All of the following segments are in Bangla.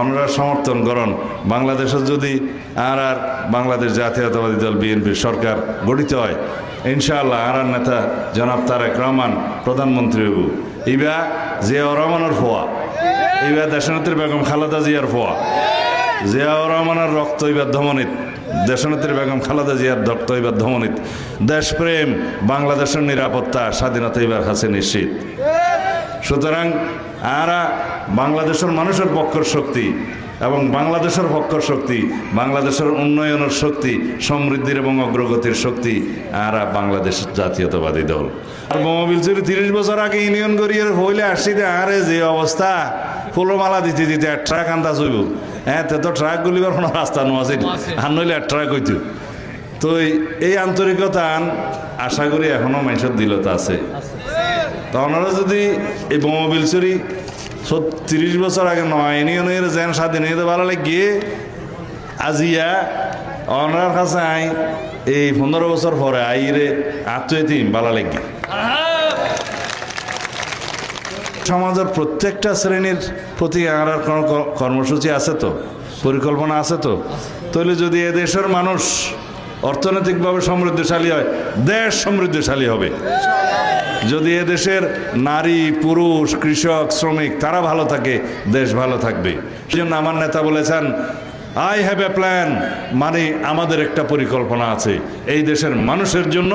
আপনারা সমর্থন করুন। বাংলাদেশের যদি আর আর বাংলাদেশ জাতীয়তাবাদী দল, বিএনপি সরকার গঠিত হয়, ইনশাআল্লাহ আর আর নেতা জনাব তারেক রহমান, প্রধানমন্ত্রী হবু ইবা জিয়াউর রহমানের ফোয়া। ইবা দেশনেত্রী বেগম খালেদা জিয়ার ফোয়া। জিয়াউর রহমানের রক্ত ইবার ধমনিত। দেশনেত্রী বেগম খালেদা জিয়ার রক্ত ইবার ধমনিত। দেশপ্রেম, বাংলাদেশের নিরাপত্তা, স্বাধীনতা ইবার কাছে নিশ্চিত। সুতরাং আরা বাংলাদেশের মানুষের পক্ষের শক্তি এবং বাংলাদেশের পক্ষর শক্তি বাংলাদেশের উন্নয়নের শক্তি সমৃদ্ধির এবং অগ্রগতির শক্তি আরা বাংলাদেশ জাতীয়তাবাদী দল। আর মোবিল চুরি তিরিশ বছর আগে ইউনিয়ন করিয়ে হইলে আসছি দে আরে যে অবস্থা ফুলমালা দিতে দিতে এক ট্রাক আনতা চইব হ্যাঁ তে তো ট্রাক গুলিবার কোনো রাস্তা নো আছে আর নইলে এক ট্রাক হইতো। তো এই- আন্তরিকতা আন আশা করি এখনও মানুষের দিলত আছে। তা ওনারা যদি এই বোমাবিল চুরি তিরিশ বছর আগে নয় ইউনিয়নের যেন স্বাধীন হইতে ভালো লাগিয়ে আজিয়া ওনার কাছে আই, এই পনেরো বছর পরে আইরে আত্মীয়তিম ভালো লাগিয়ে সমাজের প্রত্যেকটা শ্রেণির প্রতি কোনো কর্মসূচি আছে তো? পরিকল্পনা আছে তো? তাহলে যদি এ দেশের মানুষ অর্থনৈতিকভাবে সমৃদ্ধশালী হয়, দেশ সমৃদ্ধশালী হবে। যদি এ দেশের নারী, পুরুষ, কৃষক, শ্রমিক, তারা ভালো থাকে, দেশ ভালো থাকবে। সেই জন্য আমার নেতা বলেছেন আই হ্যাভ এ প্ল্যান মানে আমাদের একটা পরিকল্পনা আছে, এই দেশের মানুষের জন্য,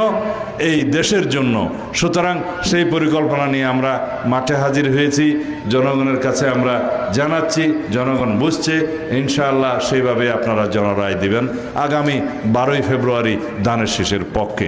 এই দেশের জন্য। সুতরাং সেই পরিকল্পনা নিয়ে আমরা মাঠে হাজির হয়েছি, জনগণের কাছে আমরা জানাচ্ছি, জনগণ বুঝছে, ইনশাআল্লাহ সেইভাবে আপনারা জনরায় দিবেন আগামী বারোই ফেব্রুয়ারি দানের শেষের পক্ষে।